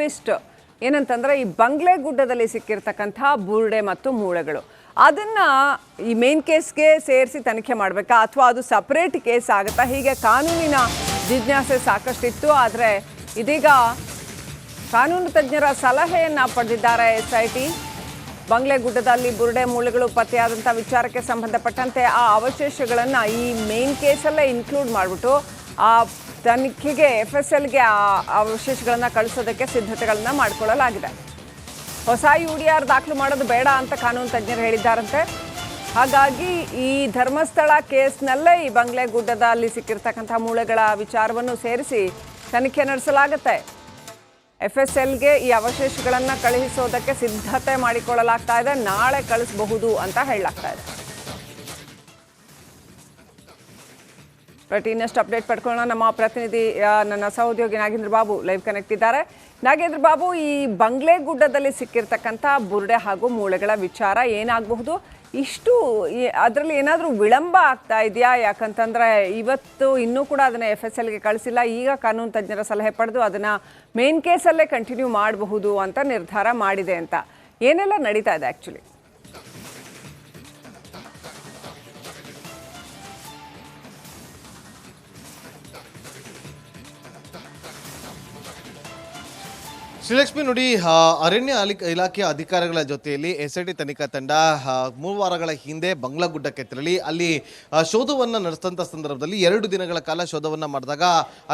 Twist ಏನಂತಂದ್ರೆ ಈ ಬಂಗ್ಲೆ ಗುಡ್ಡದಲ್ಲಿ ಸಿಕ್ಕಿರ್ತಕ್ಕಂಥ ಬುರುಡೆ ಮತ್ತು ಮೂಳೆಗಳು. ಅದನ್ನ ಈ ಮೇನ್ ಕೇಸ್ಗೆ ಸೇರಿಸಿ ತನಿಖೆ ಮಾಡಬೇಕಾ? ಅಥವಾ ಅದು ಸಪ್ರೇಟ್ ಕೇಸ್ ಆಗುತ್ತಾ? ಹೀಗೆ ಕಾನೂನಿನ ಜಿಜ್ಞಾಸೆ ಸಾಕಷ್ಟಿತ್ತು, ಆದರೆ ಇದೀಗ ಕಾನೂನು ತಜ್ಞರ ಸಲಹೆಯನ್ನ ಪಡೆದಿದ್ದಾರೆ ಎಸ್ ಐ ಟಿ. ಬಂಗ್ಲೆಗುಡ್ಡದಲ್ಲಿ ಬುರುಡೆ ಮೂಳೆಗಳು ಪತ್ತೆಯಾದಂಥ ವಿಚಾರಕ್ಕೆ ಸಂಬಂಧಪಟ್ಟಂತೆ ಆ ಅವಶೇಷಗಳನ್ನು ಈ ಮೇನ್ ಕೇಸಲ್ಲೇ ಇನ್ಕ್ಲೂಡ್ ಮಾಡಿಬಿಟ್ಟು ಆ ತನಿಖೆಗೆ ಎಫ್ ಎಸ್ ಎಲ್ಗೆ ಆ ಅವಶೇಷಗಳನ್ನು ಕಳಿಸೋದಕ್ಕೆ ಸಿದ್ಧತೆಗಳನ್ನು ಮಾಡಿಕೊಳ್ಳಲಾಗಿದೆ. ಹೊಸ ಯು ಡಿ ಆರ್ ದಾಖಲು ಮಾಡೋದು ಬೇಡ ಅಂತ ಕಾನೂನು ತಜ್ಞರು ಹೇಳಿದ್ದಾರಂತೆ. ಹಾಗಾಗಿ ಈ ಧರ್ಮಸ್ಥಳ ಕೇಸ್ನಲ್ಲೇ ಈ ಬಂಗ್ಲೆ ಗುಡ್ಡದ ಅಲ್ಲಿ ಸಿಕ್ಕಿರ್ತಕ್ಕಂಥ ಮೂಳೆಗಳ ವಿಚಾರವನ್ನು ಸೇರಿಸಿ ತನಿಖೆ ನಡೆಸಲಾಗುತ್ತೆ. ಎಫ್ ಎಸ್ ಎಲ್ಗೆ ಈ ಅವಶೇಷಗಳನ್ನು ಕಳುಹಿಸೋದಕ್ಕೆ ಸಿದ್ಧತೆ ಮಾಡಿಕೊಳ್ಳಲಾಗ್ತಾ ಇದೆ. ನಾಳೆ ಕಳಿಸಬಹುದು ಅಂತ ಹೇಳಲಾಗ್ತಾ ಇದೆ. ಬಟ್ ಇನ್ನಷ್ಟು ಅಪ್ಡೇಟ್ ಪಡ್ಕೊಳ್ಳೋಣ. ನಮ್ಮ ಪ್ರತಿನಿಧಿ ನನ್ನ ಸಹೋದ್ಯೋಗಿ ನಾಗೇಂದ್ರ ಬಾಬು ಲೈವ್ ಕನೆಕ್ಟ್ ಇದ್ದಾರೆ. ನಾಗೇಂದ್ರ ಬಾಬು, ಈ ಬಂಗ್ಲೆ ಗುಡ್ಡದಲ್ಲಿ ಸಿಕ್ಕಿರ್ತಕ್ಕಂಥ ಬುರುಡೆ ಹಾಗೂ ಮೂಳೆಗಳ ವಿಚಾರ ಏನಾಗಬಹುದು? ಇಷ್ಟು ಅದರಲ್ಲಿ ಏನಾದರೂ ವಿಳಂಬ ಆಗ್ತಾ ಇದೆಯಾ? ಯಾಕಂತಂದ್ರೆ ಇವತ್ತು ಇನ್ನೂ ಕೂಡ ಅದನ್ನು ಎಫ್ ಎಸ್ ಎಲ್ಗೆ ಕಳಿಸಿಲ್ಲ. ಈಗ ಕಾನೂನು ತಜ್ಞರ ಸಲಹೆ ಪಡೆದು ಅದನ್ನು ಮೇನ್ ಕೇಸಲ್ಲೇ ಕಂಟಿನ್ಯೂ ಮಾಡಬಹುದು ಅಂತ ನಿರ್ಧಾರ ಮಾಡಿದೆ ಅಂತ. ಏನೆಲ್ಲ ನಡೀತಾ ಇದೆ ಆ್ಯಕ್ಚುಲಿ ಶ್ರೀಲಕ್ಷ್ಮಿ ನೋಡಿ ಅರಣ್ಯ ಇಲಾಖೆ ಇಲಾಖೆಯ ಅಧಿಕಾರಿಗಳ ಜೊತೆಯಲ್ಲಿ ಎಸ್ ಐ ಟಿ ತನಿಖಾ ತಂಡ ಮೂರು ವಾರಗಳ ಹಿಂದೆ ಬಂಗ್ಲಾಗುಡ್ಡಕ್ಕೆ ತೆರಳಿ, ಅಲ್ಲಿ ಶೋಧವನ್ನು ನಡೆಸಿದಂಥ ಸಂದರ್ಭದಲ್ಲಿ ಎರಡು ದಿನಗಳ ಕಾಲ ಶೋಧವನ್ನು ಮಾಡಿದಾಗ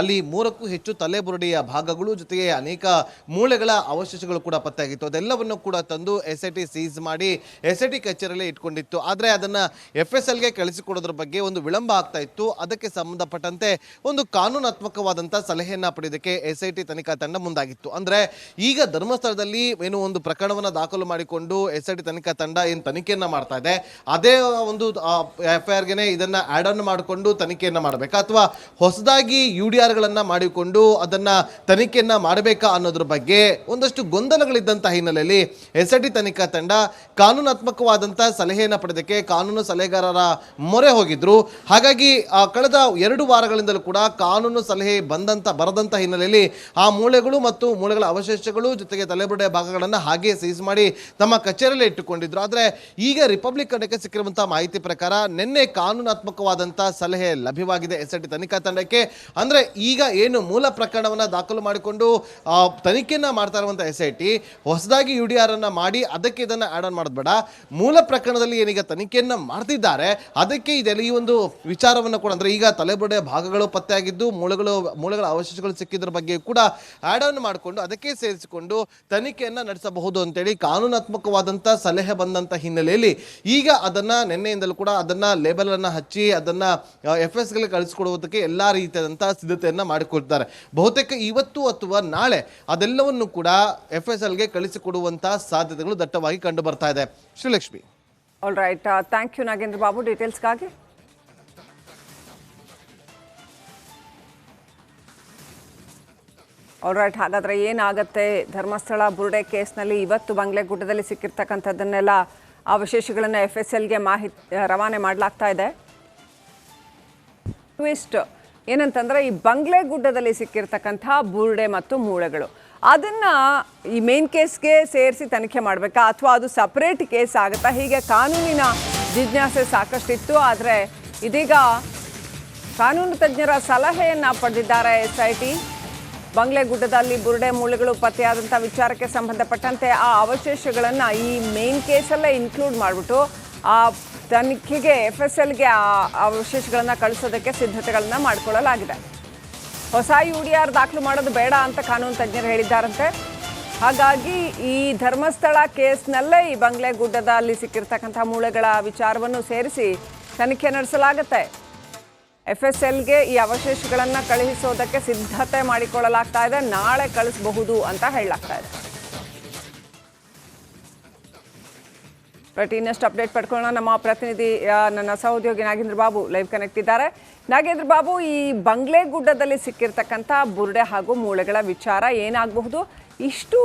ಅಲ್ಲಿ ಮೂರಕ್ಕೂ ಹೆಚ್ಚು ತಲೆಬುರುಡಿಯ ಭಾಗಗಳು, ಜೊತೆಗೆ ಅನೇಕ ಮೂಳೆಗಳ ಅವಶೇಷಗಳು ಕೂಡ ಪತ್ತೆಯಾಗಿತ್ತು. ಅದೆಲ್ಲವನ್ನು ಕೂಡ ತಂದು ಎಸ್ ಐ ಟಿ ಸೀಸ್ ಮಾಡಿ ಎಸ್ ಐ ಟಿ ಕಚೇರಿಯಲ್ಲೇ ಇಟ್ಕೊಂಡಿತ್ತು. ಆದರೆ ಅದನ್ನು ಎಫ್ ಎಸ್ ಎಲ್ಗೆ ಕಳಿಸಿಕೊಡೋದ್ರ ಬಗ್ಗೆ ಒಂದು ವಿಳಂಬ ಆಗ್ತಾ ಇತ್ತು. ಅದಕ್ಕೆ ಸಂಬಂಧಪಟ್ಟಂತೆ ಒಂದು ಕಾನೂನಾತ್ಮಕವಾದಂಥ ಸಲಹೆಯನ್ನು ಪಡೆಯೋದಕ್ಕೆ ಎಸ್ ಐ ಟಿ ತನಿಖಾ ತಂಡ ಮುಂದಾಗಿತ್ತು. ಅಂದ್ರೆ ಈಗ ಧರ್ಮಸ್ಥಳದಲ್ಲಿ ಏನು ಒಂದು ಪ್ರಕರಣವನ್ನು ದಾಖಲು ಮಾಡಿಕೊಂಡು ಎಸ್ ಐ ಟಿ ತನಿಖಾ ತಂಡ ಏನು ತನಿಖೆಯನ್ನು ಮಾಡ್ತಾ ಇದೆ, ಅದೇ ಒಂದು ಎಫ್ ಐ ಆರ್ಗೆನೆ ಇದನ್ನು ಆ್ಯಡ್ ಆನ್ ಮಾಡಿಕೊಂಡು ತನಿಖೆಯನ್ನು ಮಾಡಬೇಕಾ? ಅಥವಾ ಹೊಸದಾಗಿ ಯು ಡಿ ಆರ್ಗಳನ್ನು ಮಾಡಿಕೊಂಡು ಅದನ್ನು ತನಿಖೆಯನ್ನು ಮಾಡಬೇಕಾ ಅನ್ನೋದ್ರ ಬಗ್ಗೆ ಒಂದಷ್ಟು ಗೊಂದಲಗಳಿದ್ದಂಥ ಹಿನ್ನೆಲೆಯಲ್ಲಿ ಎಸ್ ಐ ಟಿ ತನಿಖಾ ತಂಡ ಕಾನೂನಾತ್ಮಕವಾದಂಥ ಸಲಹೆಯನ್ನ ಪಡೆದಕ್ಕೆ ಕಾನೂನು ಸಲಹೆಗಾರರ ಮೊರೆ ಹೋಗಿದ್ರು. ಹಾಗಾಗಿ ಕಳೆದ ಎರಡು ವಾರಗಳಿಂದಲೂ ಕೂಡ ಕಾನೂನು ಸಲಹೆ ಬಂದಂತ ಬರದಂಥ ಹಿನ್ನೆಲೆಯಲ್ಲಿ ಆ ಮೂಳೆಗಳು ಮತ್ತು ಮೂಳೆಗಳ ಅವಶೇಷಗಳು ಜೊತೆಗೆ ತಲೆಬುಡೆ ಭಾಗಗಳನ್ನು ಹಾಗೆ ಸೀಸ್ ಮಾಡಿ ತಮ್ಮ ಕಚೇರಿಯಲ್ಲೇ ಇಟ್ಟುಕೊಂಡಿದ್ರು. ಆದರೆ ಈಗ ರಿಪಬ್ಲಿಕ್ ತಂಡಕ್ಕೆ ಸಿಕ್ಕಿರುವಂತಹ ಮಾಹಿತಿ ಪ್ರಕಾರ ನಿನ್ನೆ ಕಾನೂನಾತ್ಮಕವಾದಂತಹ ಸಲಹೆ ಲಭ್ಯವಾಗಿದೆ ಎಸ್ ಐ ತನಿಖಾ ತಂಡಕ್ಕೆ. ಅಂದ್ರೆ ಈಗ ಏನು ಮೂಲ ಪ್ರಕರಣವನ್ನ ದಾಖಲು ಮಾಡಿಕೊಂಡು ತನಿಖೆಯನ್ನ ಮಾಡ್ತಾ ಇರುವಂಥ ಎಸ್ ಐ ಟಿ ಹೊಸದಾಗಿ ಯು ಡಿ ಆರ್ ಅನ್ನ ಮಾಡಿ ಅದಕ್ಕೆ ಇದನ್ನ ಆಡ್ ಆನ್ ಮಾಡೋದು ಮೂಲ ಪ್ರಕರಣದಲ್ಲಿ ಏನೀಗ ತನಿಖೆಯನ್ನ ಮಾಡ್ತಿದ್ದಾರೆ, ಅದಕ್ಕೆ ಇದೆಲ್ಲ ಈ ಒಂದು ವಿಚಾರವನ್ನು ಕೂಡ ಅಂದ್ರೆ ಈಗ ತಲೆಬುಡೆ ಭಾಗಗಳು ಪತ್ತೆಯಾಗಿದ್ದು ಮೂಲಗಳು ಮೂಲಗಳ ಅವಶೇಷಗಳು ಸಿಕ್ಕಿದ್ರ ಬಗ್ಗೆ ಕೂಡ ಆಡ್ ಆನ್ ಮಾಡಿಕೊಂಡು ಅದಕ್ಕೆ ಸೇರಿಸಿಕೊಂಡು ತನಿಖೆಯನ್ನು ನಡೆಸಬಹುದು ಅಂತೇಳಿ ಕಾನೂನಾತ್ಮಕವಾದಂಥ ಸಲಹೆ ಬಂದಂಥ ಹಿನ್ನೆಲೆಯಲ್ಲಿ ಈಗ ಅದನ್ನ ನಿನ್ನೆಯಿಂದಲೂ ಕೂಡ ಅದನ್ನ ಲೇಬಲ್ ಅನ್ನ ಹಚ್ಚಿ ಅದನ್ನ ಎಫ್ ಎಸ್ ಗಳಿಗೆ ಕಳಿಸ್ಕೊಡುವುದಕ್ಕೆ ಎಲ್ಲಾ ರೀತಿಯಾದಂಥ ಸಿದ್ಧತೆಯನ್ನು ಮಾಡಿಕೊಡ್ತಾರೆ ಬಹುತೇಕ ಇವತ್ತು ಅಥವಾ ನಾಳೆ ಅದೆಲ್ಲವನ್ನು ಕೂಡ ಎಫ್ ಎಸ್ ಎಲ್ಗೆ ಕಳಿಸಿಕೊಡುವಂತಹ ಸಾಧ್ಯತೆಗಳು ದಟ್ಟವಾಗಿ ಕಂಡು ಬರ್ತಾ ಇದೆ. Srilakshmi. All right thank you Nagendra Babu. ಡೀಟೇಲ್ಸ್ಗಾಗಿ all right ಹಾಗಾದರೆ ಏನಾಗುತ್ತೆ? ಧರ್ಮಸ್ಥಳ ಬುರುಡೆ ಕೇಸ್ನಲ್ಲಿ ಇವತ್ತು ಬಂಗ್ಲೆಗುಡ್ಡದಲ್ಲಿ ಸಿಕ್ಕಿರ್ತಕ್ಕಂಥದ್ದನ್ನೆಲ್ಲ ಅವಶೇಷಗಳನ್ನು ಎಫ್ ಎಸ್ ಎಲ್ಗೆ ಮಾಹಿತಿ ರವಾನೆ ಮಾಡಲಾಗ್ತಾ ಇದೆ. ಟ್ವಿಸ್ಟ್ ಏನಂತಂದರೆ ಈ ಬಂಗ್ಲೆಗುಡ್ಡದಲ್ಲಿ ಸಿಕ್ಕಿರ್ತಕ್ಕಂಥ ಬುರುಡೆ ಮತ್ತು ಮೂಳೆಗಳು. ಅದನ್ನು ಈ ಮೇನ್ ಕೇಸ್ಗೆ ಸೇರಿಸಿ ತನಿಖೆ ಮಾಡಬೇಕಾ? ಅಥವಾ ಅದು ಸಪ್ರೇಟ್ ಕೇಸ್ ಆಗುತ್ತಾ? ಹೀಗೆ ಕಾನೂನಿನ ಜಿಜ್ಞಾಸೆ ಸಾಕಷ್ಟಿತ್ತು, ಆದರೆ ಇದೀಗ ಕಾನೂನು ತಜ್ಞರ ಸಲಹೆಯನ್ನು ಪಡೆದಿದ್ದಾರೆ ಎಸ್ ಐ ಟಿ. ಬಂಗ್ಲೆಗುಡ್ಡದಲ್ಲಿ ಬುರುಡೆ ಮೂಳೆಗಳು ಪತ್ತೆಯಾದಂಥ ವಿಚಾರಕ್ಕೆ ಸಂಬಂಧಪಟ್ಟಂತೆ ಆ ಅವಶೇಷಗಳನ್ನು ಈ ಮೇನ್ ಕೇಸಲ್ಲೇ ಇನ್ಕ್ಲೂಡ್ ಮಾಡಿಬಿಟ್ಟು ಆ ತನಿಖೆಗೆ ಎಫ್ ಎಸ್ ಎಲ್ಗೆ ಆ ಅವಶೇಷಗಳನ್ನು ಕಳಿಸೋದಕ್ಕೆ ಸಿದ್ಧತೆಗಳನ್ನು ಮಾಡಿಕೊಳ್ಳಲಾಗಿದೆ. ಹೊಸ ಯು ಡಿ ಆರ್ ದಾಖಲು ಮಾಡೋದು ಬೇಡ ಅಂತ ಕಾನೂನು ತಜ್ಞರು ಹೇಳಿದ್ದಾರಂತೆ. ಹಾಗಾಗಿ ಈ ಧರ್ಮಸ್ಥಳ ಕೇಸ್ನಲ್ಲೇ ಈ ಬಂಗ್ಲೆ ಗುಡ್ಡದಲ್ಲಿ ಸಿಕ್ಕಿರ್ತಕ್ಕಂಥ ಮೂಳೆಗಳ ವಿಚಾರವನ್ನು ಸೇರಿಸಿ ತನಿಖೆ ನಡೆಸಲಾಗುತ್ತೆ. ಎಫ್ ಎಸ್ ಎಲ್ಗೆ ಈ ಅವಶೇಷಗಳನ್ನು ಕಳುಹಿಸೋದಕ್ಕೆ ಸಿದ್ಧತೆ ಮಾಡಿಕೊಳ್ಳಲಾಗ್ತಾ ಇದೆ. ನಾಳೆ ಕಳಿಸಬಹುದು ಅಂತ ಹೇಳಲಾಗ್ತಾ ಇದೆ. ಬಟ್ ಇನ್ನಷ್ಟು ಅಪ್ಡೇಟ್ ಪಡ್ಕೊಳ್ಳೋಣ. ನಮ್ಮ ಪ್ರತಿನಿಧಿ ನನ್ನ ಸಹೋದ್ಯೋಗಿ ನಾಗೇಂದ್ರ ಬಾಬು ಲೈವ್ ಕನೆಕ್ಟ್ ಇದ್ದಾರೆ. ನಾಗೇಂದ್ರ ಬಾಬು, ಈ ಬಂಗ್ಲೆ ಗುಡ್ಡದಲ್ಲಿ ಸಿಕ್ಕಿರ್ತಕ್ಕಂಥ ಬುರುಡೆ ಹಾಗೂ ಮೂಳೆಗಳ ವಿಚಾರ ಏನಾಗಬಹುದು? ಇಷ್ಟು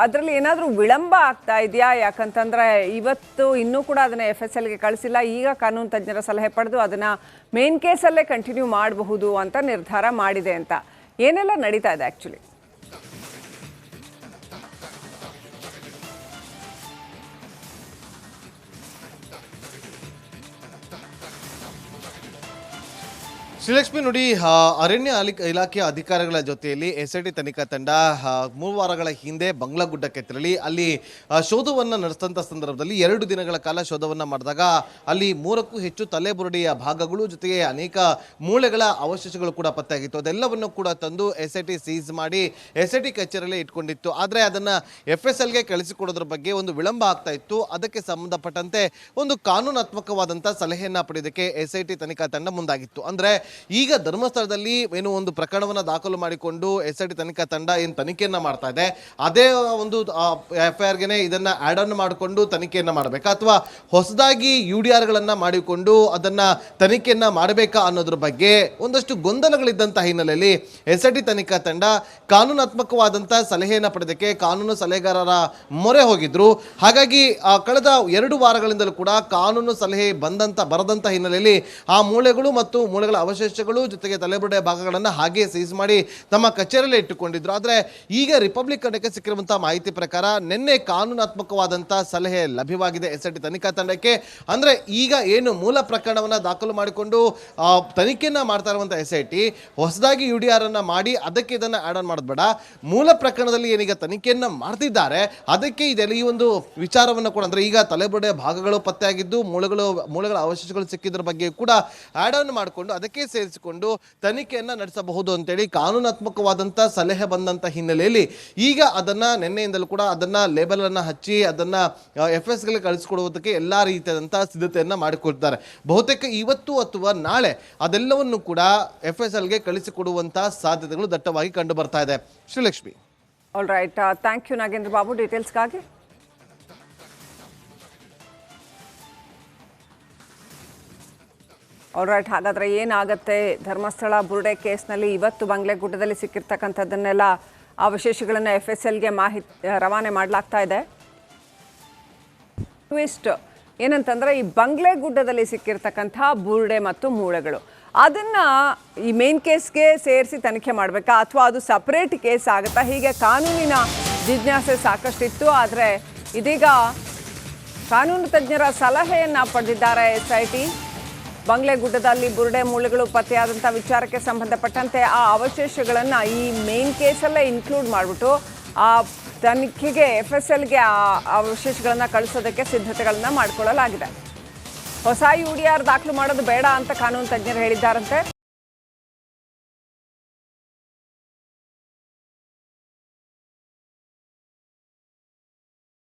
ಅದರಲ್ಲಿ ಏನಾದರೂ ವಿಳಂಬ ಆಗ್ತಾ ಇದೆಯಾ? ಯಾಕಂತಂದ್ರೆ ಇವತ್ತು ಇನ್ನೂ ಕೂಡ ಅದನ್ನು ಎಫ್ ಎಸ್ ಎಲ್ಗೆ ಕಳಿಸಿಲ್ಲ. ಈಗ ಕಾನೂನು ತಜ್ಞರ ಸಲಹೆ ಪಡೆದು ಅದನ್ನು ಮೇನ್ ಕೇಸಲ್ಲೇ ಕಂಟಿನ್ಯೂ ಮಾಡಬಹುದು ಅಂತ ನಿರ್ಧಾರ ಮಾಡಿದೆ ಅಂತ. ಏನೆಲ್ಲ ನಡೀತಾ ಇದೆ ಆ್ಯಕ್ಚುಲಿ ಶ್ರೀಲಕ್ಷ್ಮಿ ನೋಡಿ ಅರಣ್ಯ ಇಲಾಖೆ ಇಲಾಖೆಯ ಅಧಿಕಾರಿಗಳ ಜೊತೆಯಲ್ಲಿ ಎಸ್ ಐ ಟಿ ತನಿಖಾ ತಂಡ ಮೂರು ವಾರಗಳ ಹಿಂದೆ ಬಂಗ್ಲಾಗುಡ್ಡಕ್ಕೆ ತೆರಳಿ, ಅಲ್ಲಿ ಶೋಧವನ್ನು ನಡೆಸಿದಂಥ ಸಂದರ್ಭದಲ್ಲಿ ಎರಡು ದಿನಗಳ ಕಾಲ ಶೋಧವನ್ನು ಮಾಡಿದಾಗ ಅಲ್ಲಿ ಮೂರಕ್ಕೂ ಹೆಚ್ಚು ತಲೆಬುರುಡಿಯ ಭಾಗಗಳು, ಜೊತೆಗೆ ಅನೇಕ ಮೂಳೆಗಳ ಅವಶೇಷಗಳು ಕೂಡ ಪತ್ತೆಯಾಗಿತ್ತು. ಅದೆಲ್ಲವನ್ನು ಕೂಡ ತಂದು ಎಸ್ ಐ ಟಿ ಸೀಸ್ ಮಾಡಿ ಎಸ್ ಐ ಟಿ ಕಚೇರಿಯಲ್ಲಿ ಇಟ್ಕೊಂಡಿತ್ತು. ಆದರೆ ಅದನ್ನು ಎಫ್ ಎಸ್ ಎಲ್ಗೆ ಕಳಿಸಿಕೊಡೋದ್ರ ಬಗ್ಗೆ ಒಂದು ವಿಳಂಬ ಆಗ್ತಾ ಇತ್ತು. ಅದಕ್ಕೆ ಸಂಬಂಧಪಟ್ಟಂತೆ ಒಂದು ಕಾನೂನಾತ್ಮಕವಾದಂಥ ಸಲಹೆಯನ್ನು ಪಡೆಯೋದಕ್ಕೆ ಎಸ್ ಐ ಟಿ ತನಿಖಾ ತಂಡ ಮುಂದಾಗಿತ್ತು. ಅಂದ್ರೆ ಈಗ ಧರ್ಮಸ್ಥಳದಲ್ಲಿ ಏನು ಒಂದು ಪ್ರಕರಣವನ್ನು ದಾಖಲು ಮಾಡಿಕೊಂಡು ಎಸ್ ಐ ಟಿ ತನಿಖಾ ತಂಡ ಏನು ತನಿಖೆಯನ್ನು ಮಾಡ್ತಾ ಇದೆ, ಅದೇ ಒಂದು ಎಫ್ ಐ ಆರ್ಗೆನೆ ಇದನ್ನು ಆ್ಯಡ್ ಆನ್ ಮಾಡಿಕೊಂಡು ತನಿಖೆಯನ್ನು ಮಾಡಬೇಕಾ? ಅಥವಾ ಹೊಸದಾಗಿ ಯು ಡಿ ಆರ್ಗಳನ್ನು ಮಾಡಿಕೊಂಡು ಅದನ್ನು ತನಿಖೆಯನ್ನು ಮಾಡಬೇಕಾ ಅನ್ನೋದ್ರ ಬಗ್ಗೆ ಒಂದಷ್ಟು ಗೊಂದಲಗಳಿದ್ದಂಥ ಹಿನ್ನೆಲೆಯಲ್ಲಿ ಎಸ್ ಐ ಟಿ ತನಿಖಾ ತಂಡ ಕಾನೂನಾತ್ಮಕವಾದಂಥ ಸಲಹೆಯನ್ನ ಪಡೆದಕ್ಕೆ ಕಾನೂನು ಸಲಹೆಗಾರರ ಮೊರೆ ಹೋಗಿದ್ರು. ಹಾಗಾಗಿ ಕಳೆದ ಎರಡು ವಾರಗಳಿಂದಲೂ ಕೂಡ ಕಾನೂನು ಸಲಹೆ ಬಂದಂತ ಬರದಂಥ ಹಿನ್ನೆಲೆಯಲ್ಲಿ ಆ ಮೂಳೆಗಳು ಮತ್ತು ಮೂಳೆಗಳ ಅವಶೇಷಗಳು ಜೊತೆಗೆ ತಲೆಬುಡೆ ಭಾಗಗಳನ್ನು ಹಾಗೆ ಸೀಸ್ ಮಾಡಿ ತಮ್ಮ ಕಚೇರಿಯಲ್ಲಿ ಇಟ್ಟುಕೊಂಡಿದ್ರು. ಆದರೆ ಈಗ ರಿಪಬ್ಲಿಕ್ ಕಡೆಗೆ ಸಿಕ್ಕಿರುವಂತಹ ಮಾಹಿತಿ ಪ್ರಕಾರ ನಿನ್ನೆ ಕಾನೂನಾತ್ಮಕವಾದಂತಹ ಸಲಹೆ ಲಭ್ಯವಾಗಿದೆ ಎಸ್ ಐ ತನಿಖಾ ತಂಡಕ್ಕೆ. ಅಂದ್ರೆ ಈಗ ಏನು ಮೂಲ ಪ್ರಕರಣವನ್ನ ದಾಖಲು ಮಾಡಿಕೊಂಡು ತನಿಖೆಯನ್ನ ಮಾಡ್ತಾ ಇರುವಂಥ ಎಸ್ ಐ ಟಿ ಹೊಸದಾಗಿ ಯು ಡಿ ಆರ್ ಅನ್ನ ಮಾಡಿ ಅದಕ್ಕೆ ಇದನ್ನ ಆಡ್ ಆನ್ ಮಾಡೋದು ಮೂಲ ಪ್ರಕರಣದಲ್ಲಿ ಏನೀಗ ತನಿಖೆಯನ್ನ ಮಾಡ್ತಿದ್ದಾರೆ, ಅದಕ್ಕೆ ಇದೆಲ್ಲ ಈ ಒಂದು ವಿಚಾರವನ್ನು ಕೂಡ ಅಂದ್ರೆ ಈಗ ತಲೆಬುಡೆ ಭಾಗಗಳು ಪತ್ತೆಯಾಗಿದ್ದು ಮೂಲಗಳು ಮೂಲಗಳ ಅವಶೇಷಗಳು ಸಿಕ್ಕಿದ್ರ ಬಗ್ಗೆ ಕೂಡ ಆಡ್ ಆನ್ ಮಾಡಿಕೊಂಡು ಅದಕ್ಕೆ ಸೇರಿಸಿಕೊಂಡು ತನಿಖೆಯನ್ನು ನಡೆಸಬಹುದು ಅಂತೇಳಿ ಕಾನೂನಾತ್ಮಕವಾದಂಥ ಸಲಹೆ ಬಂದಂಥ ಹಿನ್ನೆಲೆಯಲ್ಲಿ ಈಗ ಅದನ್ನು ನಿನ್ನೆಯಿಂದಲೂ ಕೂಡ ಅದನ್ನು ಲೇಬಲನ್ನು ಹಚ್ಚಿ ಅದನ್ನು ಎಫ್ ಎಸ್ ಗಳಿಗೆ ಕಳಿಸ್ಕೊಡುವುದಕ್ಕೆ ಎಲ್ಲ ರೀತಿಯಾದಂಥ ಸಿದ್ಧತೆಯನ್ನು ಮಾಡಿಕೊಡ್ತಾರೆ ಬಹುತೇಕ ಇವತ್ತು ಅಥವಾ ನಾಳೆ ಅದೆಲ್ಲವನ್ನು ಕೂಡ ಎಫ್ ಎಸ್ ಎಲ್ಗೆ ಕಳಿಸಿಕೊಡುವಂತಹ ಸಾಧ್ಯತೆಗಳು ದಟ್ಟವಾಗಿ ಕಂಡು ಬರ್ತಾ ಇದೆ. Srilakshmi. All right thank you Nagendra Babu. ಡೀಟೇಲ್ಸ್ಗಾಗಿ all right ಹಾಗಾದರೆ ಏನಾಗುತ್ತೆ? ಧರ್ಮಸ್ಥಳ ಬುರುಡೆ ಕೇಸ್ನಲ್ಲಿ ಇವತ್ತು ಬಂಗ್ಲೆಗುಡ್ಡದಲ್ಲಿ ಸಿಕ್ಕಿರ್ತಕ್ಕಂಥದ್ದನ್ನೆಲ್ಲ ಅವಶೇಷಗಳನ್ನು ಎಫ್ ಎಸ್ ಎಲ್ಗೆ ಮಾಹಿತಿ ರವಾನೆ ಮಾಡಲಾಗ್ತಾ ಇದೆ. ಟ್ವಿಸ್ಟ್ ಏನಂತಂದರೆ ಈ ಬಂಗ್ಲೆಗುಡ್ಡದಲ್ಲಿ ಸಿಕ್ಕಿರ್ತಕ್ಕಂಥ ಬುರುಡೆ ಮತ್ತು ಮೂಳೆಗಳು. ಅದನ್ನು ಈ ಮೇನ್ ಕೇಸ್ಗೆ ಸೇರಿಸಿ ತನಿಖೆ ಮಾಡಬೇಕಾ? ಅಥವಾ ಅದು ಸಪ್ರೇಟ್ ಕೇಸ್ ಆಗುತ್ತಾ? ಹೀಗೆ ಕಾನೂನಿನ ಜಿಜ್ಞಾಸೆ ಸಾಕಷ್ಟಿತ್ತು, ಆದರೆ ಇದೀಗ ಕಾನೂನು ತಜ್ಞರ ಸಲಹೆಯನ್ನು ಪಡೆದಿದ್ದಾರೆ ಎಸ್ ಐ ಟಿ. ಬಂಗ್ಲೆಗುಡ್ಡದಲ್ಲಿ ಬುರುಡೆ ಮೂಳೆಗಳು ಪತ್ತೆಯಾದಂಥ ವಿಚಾರಕ್ಕೆ ಸಂಬಂಧಪಟ್ಟಂತೆ ಆ ಅವಶೇಷಗಳನ್ನು ಈ ಮೇನ್ ಕೇಸಲ್ಲೇ ಇನ್ಕ್ಲೂಡ್ ಮಾಡಿಬಿಟ್ಟು ಆ ತನಿಖೆಗೆ ಎಫ್ ಎಸ್ ಎಲ್ಗೆ ಆ ಅವಶೇಷಗಳನ್ನು ಕಳಿಸೋದಕ್ಕೆ ಸಿದ್ಧತೆಗಳನ್ನು ಮಾಡಿಕೊಳ್ಳಲಾಗಿದೆ. ಹೊಸ ಯು ಡಿ ಆರ್ ದಾಖಲು ಮಾಡೋದು ಬೇಡ ಅಂತ ಕಾನೂನು ತಜ್ಞರು ಹೇಳಿದ್ದಾರಂತೆ.